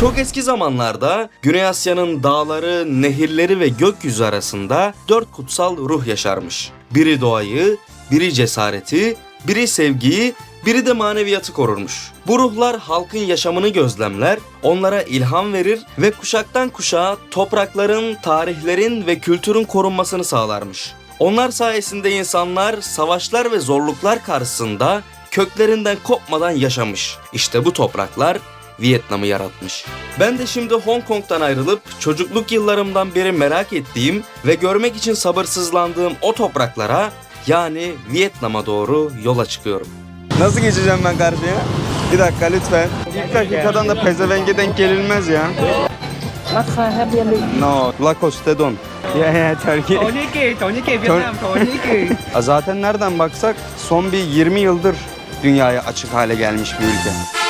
Çok eski zamanlarda Güney Asya'nın dağları, nehirleri ve gökyüzü arasında dört kutsal ruh yaşarmış. Biri doğayı, biri cesareti, biri sevgiyi, biri de maneviyatı korurmuş. Bu ruhlar halkın yaşamını gözlemler, onlara ilham verir ve kuşaktan kuşağa toprakların, tarihlerin ve kültürün korunmasını sağlarmış. Onlar sayesinde insanlar savaşlar ve zorluklar karşısında köklerinden kopmadan yaşamış. İşte bu topraklar Vietnam'ı yaratmış. Ben de şimdi Hong Kong'dan ayrılıp çocukluk yıllarımdan beri merak ettiğim ve görmek için sabırsızlandığım o topraklara yani Vietnam'a doğru yola çıkıyorum. Nasıl geçeceğim ben karşıya? Bir dakika lütfen. İlk dakikadan da pezevenge denk gelinmez ya. No, Lacoste Don. Ya ya Turkey. chỗ Nhĩ Kỳ, chỗ Nhĩ Kỳ Việt Nam, chỗ Nhĩ Kỳ. Zaten nereden baksak son bir 20 yıldır dünyaya açık hale gelmiş bir ülke.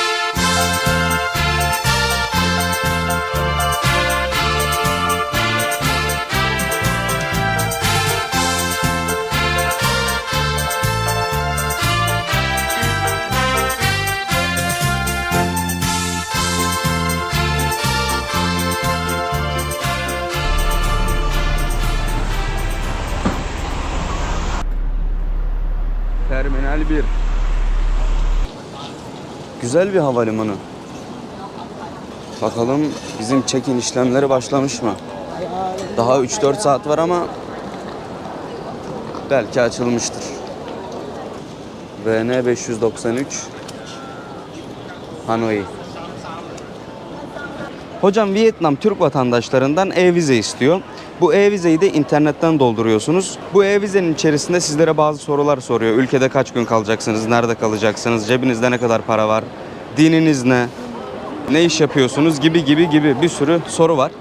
Terminal 1. Güzel bir havalimanı. Bakalım bizim check-in işlemleri başlamış mı? Daha 3-4 saat var ama belki açılmıştır. VN 593 Hanoi. Hocam Vietnam Türk vatandaşlarından e-vize istiyor. Bu e-vizeyi de internetten dolduruyorsunuz. Bu e-vizenin içerisinde sizlere bazı sorular soruyor. Ülkede kaç gün kalacaksınız, nerede kalacaksınız, cebinizde ne kadar para var, dininiz ne, ne iş yapıyorsunuz gibi gibi gibi bir sürü soru var.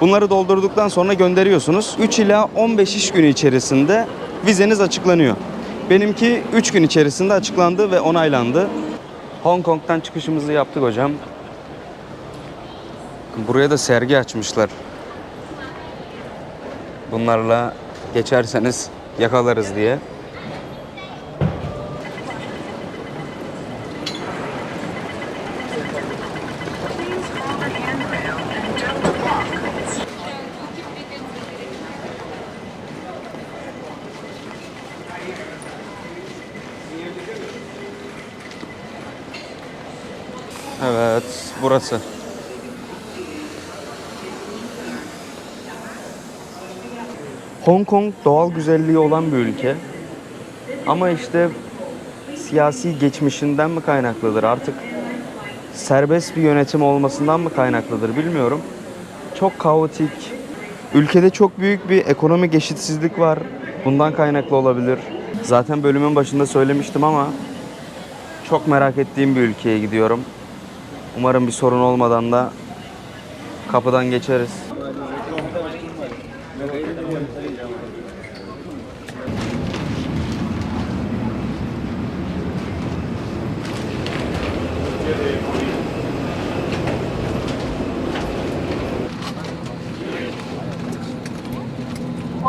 Bunları doldurduktan sonra gönderiyorsunuz. 3 ila 15 iş günü içerisinde vizeniz açıklanıyor. Benimki 3 gün içerisinde açıklandı ve onaylandı. Hong Kong'dan çıkışımızı yaptık hocam. Buraya da sergi açmışlar. Bunlarla geçerseniz yakalarız diye. Evet, burası. Hong Kong doğal güzelliği olan bir ülke. Ama işte siyasi geçmişinden mi kaynaklıdır artık serbest bir yönetim olmasından mı kaynaklıdır bilmiyorum. Çok kaotik. Ülkede çok büyük bir ekonomik eşitsizlik var. Bundan kaynaklı olabilir. Zaten bölümün başında söylemiştim ama çok merak ettiğim bir ülkeye gidiyorum. Umarım bir sorun olmadan da kapıdan geçeriz. Or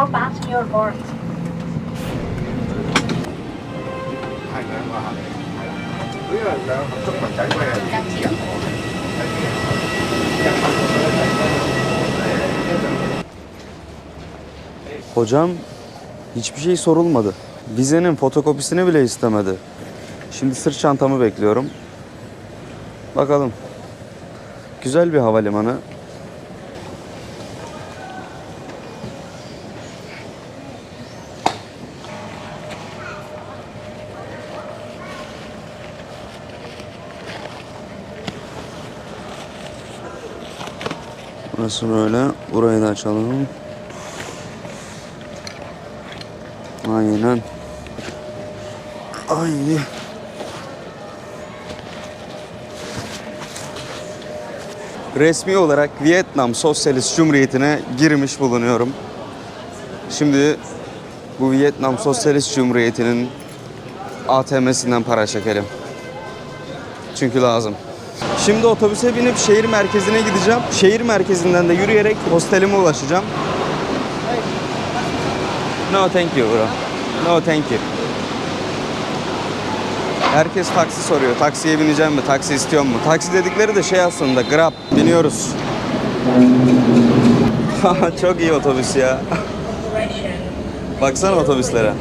pass your board. Hocam hiçbir şey sorulmadı. Vizenin fotokopisini bile istemedi. Şimdi sırt çantamı bekliyorum. Bakalım. Güzel bir havalimanı. Burası böyle. Burayı da açalım. Aynen. Aynı. Resmi olarak Vietnam Sosyalist Cumhuriyeti'ne girmiş bulunuyorum. Şimdi bu Vietnam Sosyalist Cumhuriyeti'nin ATM'sinden para çekelim. Çünkü lazım. Şimdi otobüse binip şehir merkezine gideceğim. Şehir merkezinden de yürüyerek hostelime ulaşacağım. No thank you bro. No thank you. Herkes taksi soruyor. Taksiye bineceğim mi? Taksi istiyor mu? Taksi dedikleri de şey aslında Grab. Biniyoruz. Çok iyi otobüs ya. Baksana otobüslere.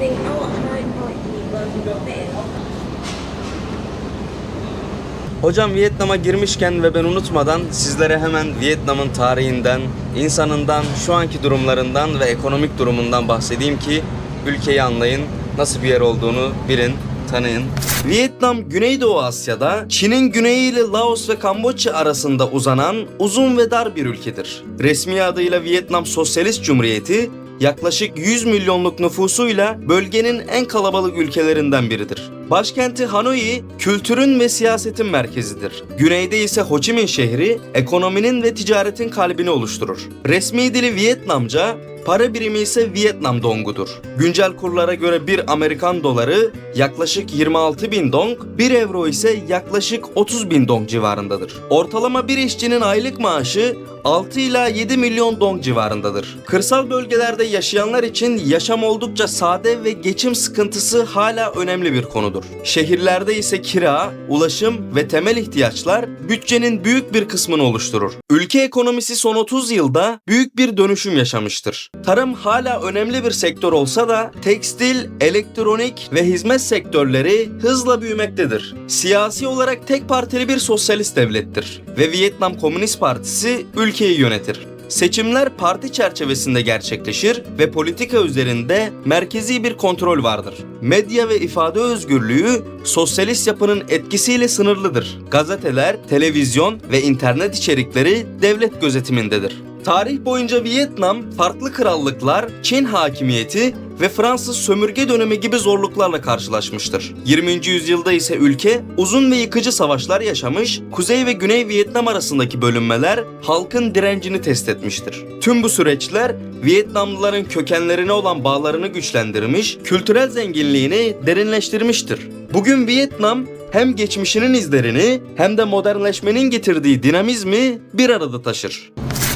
Hocam Vietnam'a girmişken ve ben unutmadan sizlere hemen Vietnam'ın tarihinden, insanından, şu anki durumlarından ve ekonomik durumundan bahsedeyim ki ülkeyi anlayın, nasıl bir yer olduğunu bilin, tanıyın. Vietnam Güneydoğu Asya'da Çin'in güneyi ile Laos ve Kamboçya arasında uzanan uzun ve dar bir ülkedir. Resmi adıyla Vietnam Sosyalist Cumhuriyeti yaklaşık 100 milyonluk nüfusuyla bölgenin en kalabalık ülkelerinden biridir. Başkenti Hanoi kültürün ve siyasetin merkezidir. Güneyde ise Ho Chi Minh şehri ekonominin ve ticaretin kalbini oluşturur. Resmi dili Vietnamca, para birimi ise Vietnam dongudur. Güncel kurlara göre bir Amerikan doları yaklaşık 26 bin dong, 1 euro ise yaklaşık 30 bin dong civarındadır. Ortalama bir işçinin aylık maaşı 6 ila 7 milyon dong civarındadır. Kırsal bölgelerde yaşayanlar için yaşam oldukça sade ve geçim sıkıntısı hala önemli bir konudur. Şehirlerde ise kira, ulaşım ve temel ihtiyaçlar bütçenin büyük bir kısmını oluşturur. Ülke ekonomisi son 30 yılda büyük bir dönüşüm yaşamıştır. Tarım hala önemli bir sektör olsa da tekstil, elektronik ve hizmet sektörleri hızla büyümektedir. Siyasi olarak tek partili bir sosyalist devlettir ve Vietnam Komünist Partisi ülkeyi yönetir. Seçimler parti çerçevesinde gerçekleşir ve politika üzerinde merkezi bir kontrol vardır. Medya ve ifade özgürlüğü sosyalist yapının etkisiyle sınırlıdır. Gazeteler, televizyon ve internet içerikleri devlet gözetimindedir. Tarih boyunca Vietnam farklı krallıklar, Çin hakimiyeti ve Fransız sömürge dönemi gibi zorluklarla karşılaşmıştır. 20. yüzyılda ise ülke uzun ve yıkıcı savaşlar yaşamış, Kuzey ve Güney Vietnam arasındaki bölünmeler halkın direncini test etmiştir. Tüm bu süreçler Vietnamlıların kökenlerine olan bağlarını güçlendirmiş, kültürel zenginliğini derinleştirmiştir. Bugün Vietnam hem geçmişinin izlerini hem de modernleşmenin getirdiği dinamizmi bir arada taşır.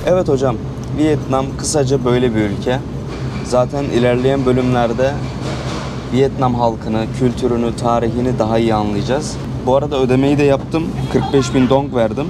Evet hocam, Vietnam kısaca böyle bir ülke. Zaten ilerleyen bölümlerde Vietnam halkını, kültürünü, tarihini daha iyi anlayacağız. Bu arada ödemeyi de yaptım. 45 bin dong verdim.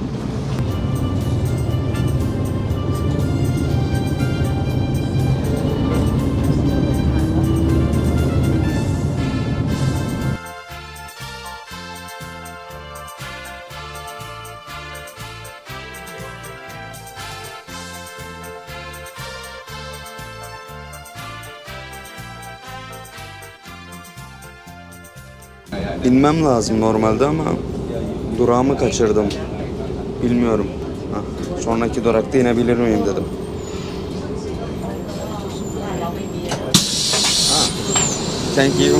İnmem lazım normalde ama durağımı kaçırdım. Bilmiyorum. Hah, sonraki durakta inebilir miyim dedim. Ha, Thank you.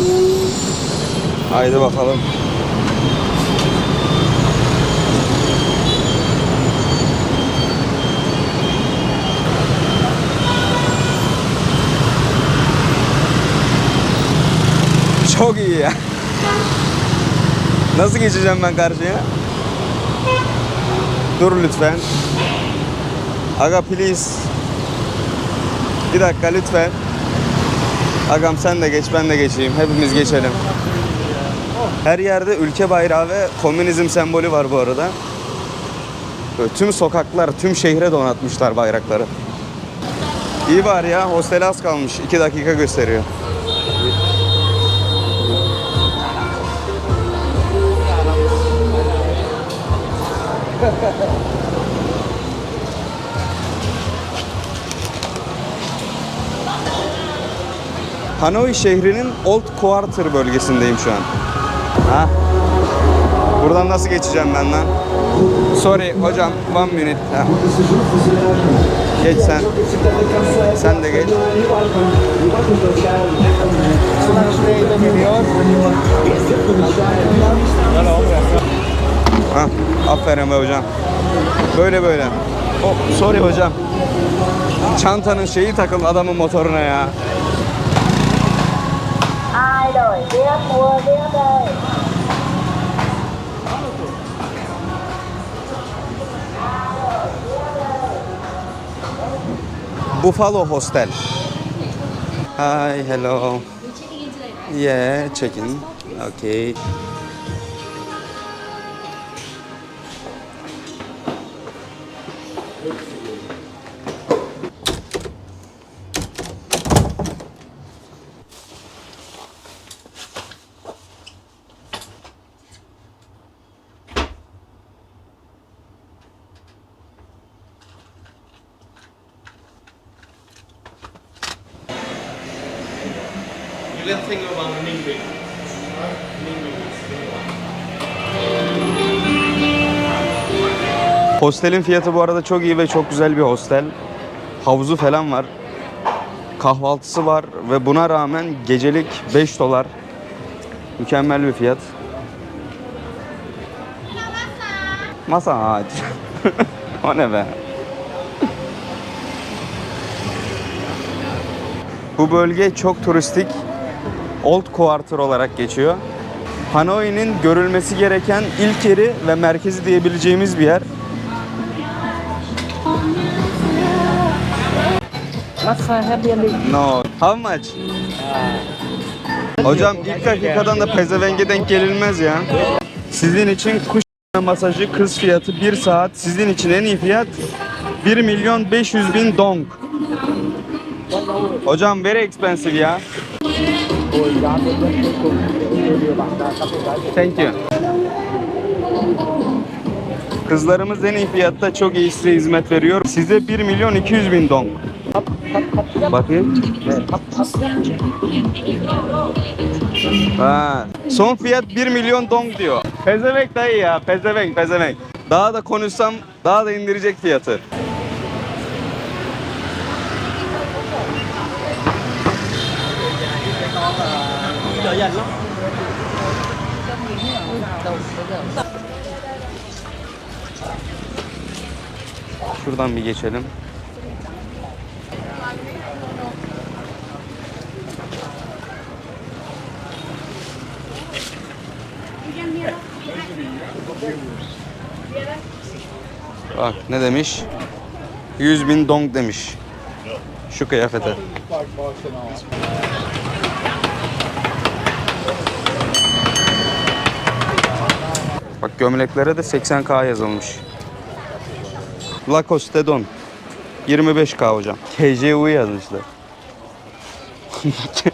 Haydi bakalım. Çok iyi ya. Nasıl geçeceğim ben karşıya? Dur lütfen. Aga please. Bir dakika lütfen. Agam sen de geç ben de geçeyim. Hepimiz geçelim. Her yerde ülke bayrağı ve komünizm sembolü var bu arada. Böyle tüm sokaklar, tüm şehre donatmışlar bayrakları. İyi var ya, hostel az kalmış. 2 dakika gösteriyor. Hanoi şehrinin Old Quarter bölgesindeyim şu an. Ha? Buradan nasıl geçeceğim ben lan? Sorry hocam, one minute. Ha. Geç sen. Sen de geç. Ha, aferin be hocam. Böyle böyle. Oh, sorry hocam. Çantanın şeyi takıldı adamın motoruna ya. Buffalo Hostel. Hi, hello. Yeah, check in. Okay. Hostelin fiyatı bu arada çok iyi ve çok güzel bir hostel. Havuzu falan var. Kahvaltısı var ve buna rağmen gecelik 5 dolar. Mükemmel bir fiyat. Masa ağaç. o ne be? Bu bölge çok turistik. Old Quarter olarak geçiyor. Hanoi'nin görülmesi gereken ilk yeri ve merkezi diyebileceğimiz bir yer. No. How much? Hocam ilk dakikadan da pezevenge denk gelinmez ya. Sizin için kuş masajı kız fiyatı 1 saat. Sizin için en iyi fiyat 1 milyon 500 bin dong. Hocam very expensive ya. Thank you. Kızlarımız en iyi fiyatta çok iyi size hizmet veriyor. Size 1 milyon 200 bin dong. Bakayım. Ha. Son fiyat 1 milyon dong diyor. Pezevenk dayı ya. Pezevenk, pezevenk. Daha da konuşsam daha da indirecek fiyatı. Şuradan bir geçelim. Bak ne demiş? 100 bin dong demiş. Şu kıyafete. Bak gömleklere de 80k yazılmış. Lacoste don. 25k hocam. KJU yazmışlar.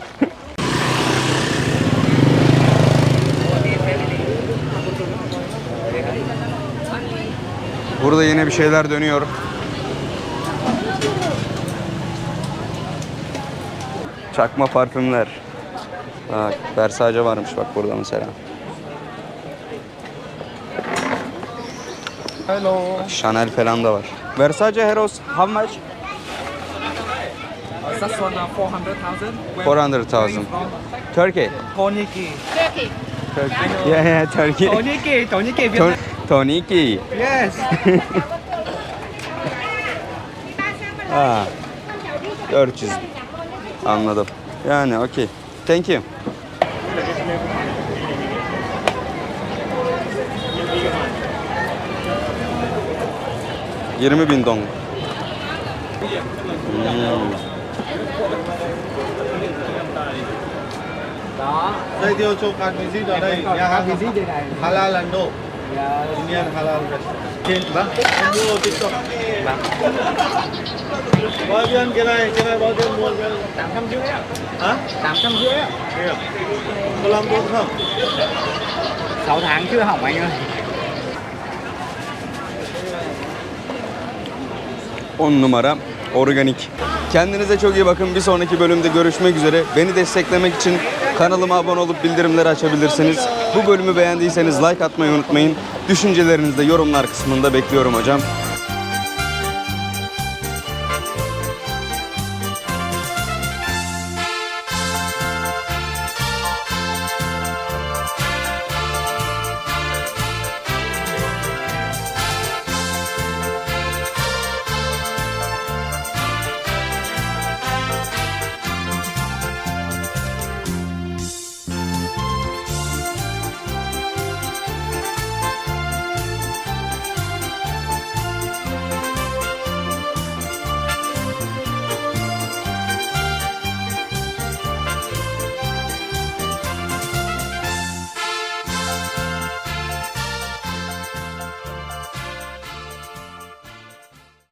Burada yine bir şeyler dönüyor. Çakma parfümler. Bak Versace varmış bak burada mesela. Hello. Chanel falan da var. Versace Heroes how much? That one uh, 400,000. 400,000. Turkey. Toniki. Turkey. Yeah, yeah, Turkey. Toniki. Toniki Ton-. Toniki. Yes. Ha. 400. Anladım. Yani okey. Thank you. Yirmi bin dong. Hmm. giới thiệu cho các visit ở đây nhà hàng Visit đây này. Halal Ando Dạ. Indian Halal Restaurant trên vâng em mua tiktok bao nhiêu cái này cái này bao nhiêu mua cái này? 850 ạ. hả 850 ạ. Kìa. có làm tốt không 6 tháng chưa hỏng anh ơi. 10 numara organik. Kendinize çok iyi bakın. Bir sonraki bölümde görüşmek üzere. Beni desteklemek için kanalıma abone olup bildirimleri açabilirsiniz. Bu bölümü beğendiyseniz like atmayı unutmayın. Düşüncelerinizi de yorumlar kısmında bekliyorum hocam.